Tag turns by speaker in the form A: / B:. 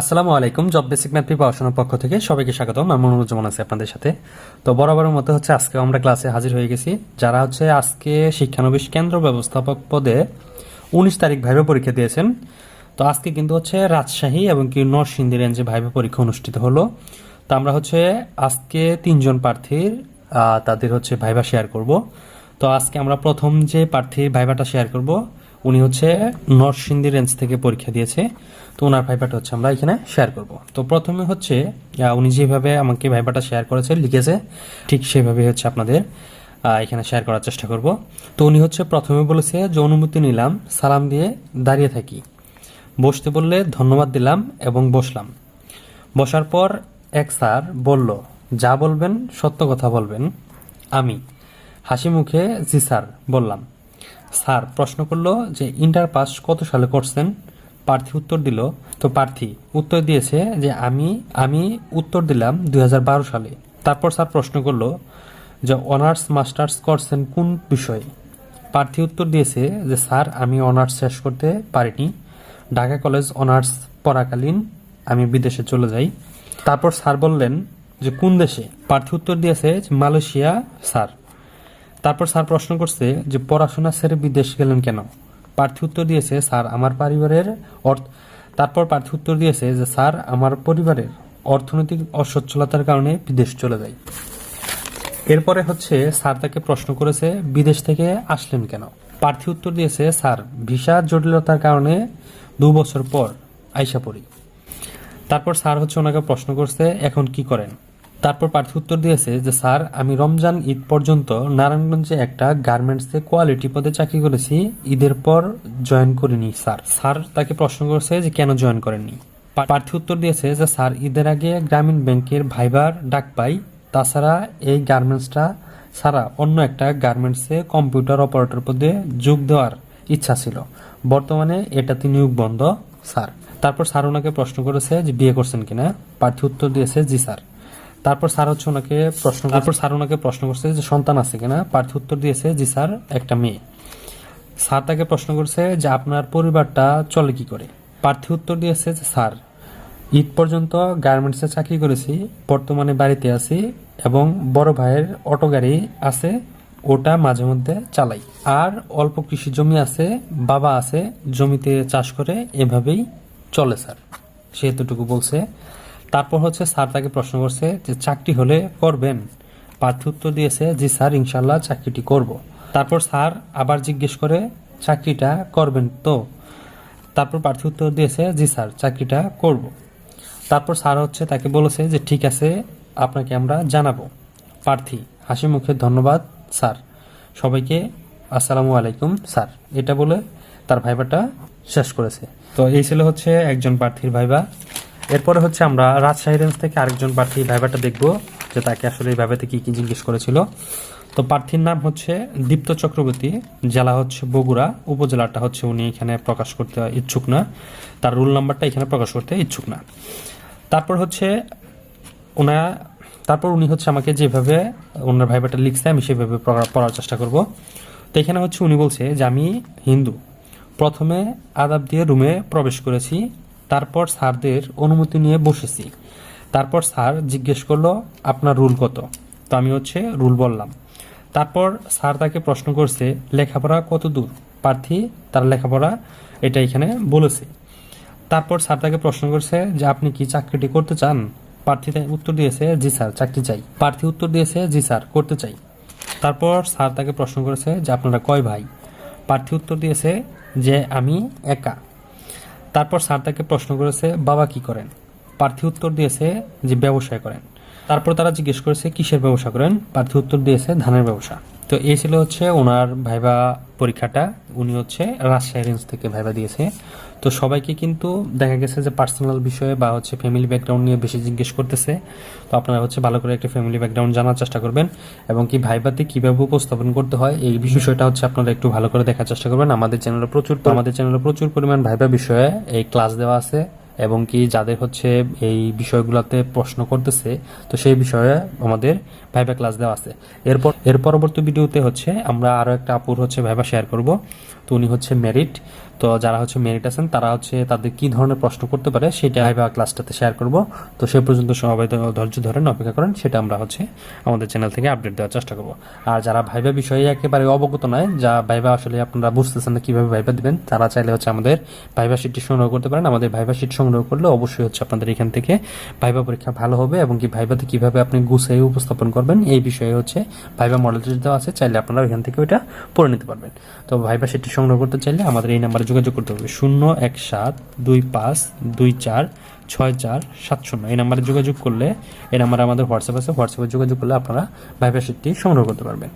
A: আসসালামু আলাইকুম job basic math পড়াশোনার পক্ষ থেকে সবাইকে স্বাগতম। আমি মনোরঞ্জন আছি আপনাদের সাথে। তো বরাবরের মতো হচ্ছে আজকে আমরা ক্লাসে হাজির হয়ে গেছি। যারা হচ্ছে আজকে শিক্ষানবিশ কেন্দ্র ব্যবস্থাপক পদে উনিশ তারিখ ভাইবে পরীক্ষা দিয়েছেন, তো আজকে কিন্তু হচ্ছে রাজশাহী এবং কি নরসিংদী রেঞ্জে ভাইবে পরীক্ষা অনুষ্ঠিত হলো। তো আমরা হচ্ছে আজকে তিনজন প্রার্থীর তাদের হচ্ছে ভাইবা শেয়ার করব। তো আজকে আমরা প্রথম যে প্রার্থীর ভাইবাটা শেয়ার করব উনি হচ্ছে নরসিংদী রেঞ্জ থেকে পরীক্ষা দিয়েছে। তো ওনার ভাইবাটা হচ্ছে আমরা এখানে শেয়ার করব। তো প্রথমে হচ্ছে উনি যেভাবে আমাকে ভাইবাটা শেয়ার করেছে, লিখেছে, ঠিক সেভাবে হচ্ছে আপনাদের এখানে শেয়ার করার চেষ্টা করব। তো উনি হচ্ছে প্রথমে বলেছে যে অনুমতি নিলাম, সালাম দিয়ে দাঁড়িয়ে থাকি। বসতে বললে ধন্যবাদ দিলাম এবং বসলাম। বসার পর এক স্যার বলল, যা বলবেন সত্য কথা বলবেন। আমি হাসি মুখে, জি স্যার, বললাম। স্যার প্রশ্ন করল যে ইন্টার পাস কত সালে করছেন? প্রার্থী উত্তর দিল, তো প্রার্থী উত্তর দিয়েছে যে আমি আমি উত্তর দিলাম দুই হাজার বারো সালে। তারপর স্যার প্রশ্ন করল যে অনার্স মাস্টার্স করছেন কোন বিষয়ে? প্রার্থী উত্তর দিয়েছে যে স্যার, আমি অনার্স শেষ করতে পারিনি। ঢাকা কলেজ অনার্স পড়াকালীন আমি বিদেশে চলে যাই। তারপর স্যার বললেন যে কোন দেশে? প্রার্থী উত্তর দিয়েছে মালয়েশিয়া, স্যার। তারপর স্যার প্রশ্ন করছে যে, পড়াশোনা ছেড়ে বিদেশ গেলেন কেন? প্রার্থী উত্তর দিয়েছে, স্যার, আমার পরিবারের অর্থ তারপর প্রার্থী উত্তর দিয়েছে যে, স্যার, আমার পরিবারের অর্থনৈতিক অসচ্ছলতার কারণে বিদেশ চলে যায় এরপরে হচ্ছে স্যার তাকে প্রশ্ন করেছে, বিদেশ থেকে আসলেন কেন? প্রার্থী উত্তর দিয়েছে, স্যার, ভিসা জটিলতার কারণে দু বছর পর আইসা পড়ি। তারপর স্যার হচ্ছে ওনাকে প্রশ্ন করছে, এখন কি করেন? তারপর প্রার্থী উত্তর দিয়েছে যে, স্যার, আমি রমজান ঈদ পর্যন্ত নারায়ণগঞ্জে একটা গার্মেন্টসে কোয়ালিটি পদে চাকরি করেছি। ঈদের পর জয়েন করিনি, স্যার। স্যার তাকে প্রশ্ন করেছে যে, কেন জয়েন করেননি? প্রার্থী উত্তর দিয়েছে যে, স্যার, ঈদের আগে গ্রামীণ ব্যাংকের ভাইবার ডাক পাই। তাছাড়া এই গার্মেন্টসটা ছাড়া অন্য একটা গার্মেন্টসে কম্পিউটার অপারেটর পদে যোগ দেওয়ার ইচ্ছা ছিল। বর্তমানে এটাতে নিয়োগ বন্ধ, স্যার। তারপর স্যার ওনাকে প্রশ্ন করেছে যে, বিয়ে করছেন কিনা? প্রার্থী উত্তর দিয়েছে, জি, স্যার। তারপর স্যার হচ্ছে ওনাকে প্রশ্ন তারপর স্যার ওনাকে প্রশ্ন করছে যে সন্তান আছে কিনা? প্রার্থী উত্তর দিয়েছে জি স্যার একটা মেয়ে। স্যার তাকে প্রশ্ন করছে যে আপনার পরিবারটা চলে কি করে? প্রার্থী উত্তর দিয়েছে যে স্যার ঈদ পর্যন্ত গার্মেন্টসে চাকরি করেছি বর্তমানে বাড়িতে আছি এবং বড় ভাইয়ের অটো গাড়ি আছে ওটা মাঝে মধ্যে চালাই। আর অল্প কৃষি জমি আছে বাবা আছে জমিতে চাষ করে এভাবেই চলে স্যার। সে এতটুকু বলছে। তারপর হচ্ছে স্যার তাকে প্রশ্ন করছে যে চাকরি হলে করবেন। প্রার্থী উত্তর দিয়েছে, জি স্যার ইনশাল্লাহ চাকরিটি করব। তারপর স্যার আবার জিজ্ঞেস করে, চাকরিটা করবেন তো? তারপর প্রার্থী উত্তর দিয়েছে, জি স্যার, চাকরিটা করব। তারপর স্যার হচ্ছে তাকে বলেছে যে, ঠিক আছে, আপনাকে আমরা জানাব। প্রার্থী হাসি মুখে, ধন্যবাদ স্যার। সবাইকে, আসসালামু আলাইকুম স্যার। এটা বলে তার ভাইবাটা শেষ করেছে। তো এই ছিল হচ্ছে একজন প্রার্থীর ভাইবা। এরপরে হচ্ছে আমরা রাজশাহী রেঞ্জ থেকে আরেকজন প্রার্থী ভাইভাটা দেখব, যে তাকে আসলে এই ভাইবাতে কী কী জিজ্ঞেস করেছিল। তো প্রার্থীর নাম হচ্ছে দীপ্ত চক্রবর্তী, জেলা হচ্ছে বগুড়া, উপজেলাটা হচ্ছে উনি এখানে প্রকাশ করতে ইচ্ছুক না। তার রোল নাম্বারটা এখানে প্রকাশ করতে ইচ্ছুক না। তারপর হচ্ছে ওনা তারপর উনি হচ্ছে আমাকে যেভাবে ওনার ভাইবাটা লিখছে, আমি সেভাবে পড়া- পড়ার চেষ্টা করব। তো এখানে হচ্ছে উনি বলছে যে, আমি হিন্দু। প্রথমে আদাব দিয়ে রুমে প্রবেশ করেছি। তারপর স্যারদের অনুমতি নিয়ে বসেছি। তারপর স্যার জিজ্ঞেস করল, আপনার রুল কত? তো আমি হচ্ছে রুল বললাম। তারপর স্যার তাকে প্রশ্ন করছে, লেখাপড়া কত দূর? প্রার্থী তার লেখাপড়া এটা এখানে বলেছে। তারপর স্যার তাকে প্রশ্ন করছে, যে আপনি কি চাকরিটি করতে চান? প্রার্থী উত্তর দিয়েছে, জি স্যার, চাকরি চাই। প্রার্থী উত্তর দিয়েছে, জি স্যার, করতে চাই। তারপর স্যার তাকে প্রশ্ন করেছে, যে আপনারা কয় ভাই? প্রার্থী উত্তর দিয়েছে, যে আমি একা। তারপর স্যার তাকে প্রশ্ন করেছে, বাবা কি করেন? প্রার্থী উত্তর দিয়েছে যে ব্যবসায় করেন। তারপর তারা জিজ্ঞেস করেছে, কিসের ব্যবসা করেন? প্রার্থী উত্তর দিয়েছে, ধানের ব্যবসা। তো এই ছিল হচ্ছে ওনার ভাইবা পরীক্ষাটা। উনি হচ্ছে রাজশাহী রেঞ্জ থেকে ভাইবা দিয়েছে। তো সবাইকে কিন্তু দেখা গেছে যে পার্সোনাল বিষয়ে বা হচ্ছে ফ্যামিলি ব্যাকগ্রাউন্ড নিয়ে বেশি জিজ্ঞেস করতেছে। তো আপনারা হচ্ছে ভালো করে একটা ফ্যামিলি ব্যাকগ্রাউন্ড জানার চেষ্টা করবেন এবং কি ভাইবাতে কীভাবে উপস্থাপন করতে হয় এই বিষয়টা হচ্ছে আপনারা একটু ভালো করে দেখার চেষ্টা করবেন। আমাদের চ্যানেলে প্রচুর আমাদের চ্যানেলে প্রচুর পরিমাণ ভাইবা বিষয়ে এই ক্লাস দেওয়া আছে এবং কি যাদের হচ্ছে এই বিষয়গুলোতে প্রশ্ন করতেছে তো সেই বিষয়ে আমাদের ভাইবা ক্লাস দেওয়া আছে। এরপর এর পরবর্তী ভিডিওতে হচ্ছে আমরা আরও একটা আপুর হচ্ছে ভাইবা শেয়ার করব। তো উনি হচ্ছে মেরিট তো যারা হচ্ছে মেরিট আছেন, তারা হচ্ছে তাদের কি ধরনের প্রশ্ন করতে পারে সেটা ভাইবা ক্লাসটাতে শেয়ার করব। তো সে পর্যন্ত সবাই ধৈর্য ধরেন, অপেক্ষা করেন, সেটা আমরা হচ্ছে আমাদের চ্যানেল থেকে আপডেট দেওয়ার চেষ্টা করব। আর যারা ভাইবা বিষয়ে একেবারে অবগত নয়, যা ভাইবা আসলে আপনারা বুঝতেছেন না কীভাবে ভাইবা দিবেন, তারা চাইলে হচ্ছে আমাদের ভাইবা শিটটি সংগ্রহ করতে পারেন। আমাদের ভাইবা শিট সংগ্রহ করলে অবশ্যই হচ্ছে আপনাদের এখান থেকে ভাইবা পরীক্ষা ভালো হবে এবং কি ভাইবাতে কীভাবে আপনি গুছিয়ে উপস্থাপন করবেন, এই বিষয়ে হচ্ছে ভাইবা মডেল দেওয়া আছে, চাইলে আপনারা এখান থেকে ওইটা পড়ে নিতে পারবেন। তো ভাইবা শিটটি সংগ্রহ করতে চাইলে আমাদের এই নাম্বারে যোগাযোগ করতে হবে। শূন্য এক সাত দুই পাঁচ দুই চার ছয় চার সাত শূন্য। এই নাম্বারে যোগাযোগ করলে, এই নাম্বারে আমাদের হোয়াটসঅ্যাপ আছে। হোয়াটসঅ্যাপে যোগাযোগ করলে আপনারা ভাইবা সংগ্রহ করতে পারবেন।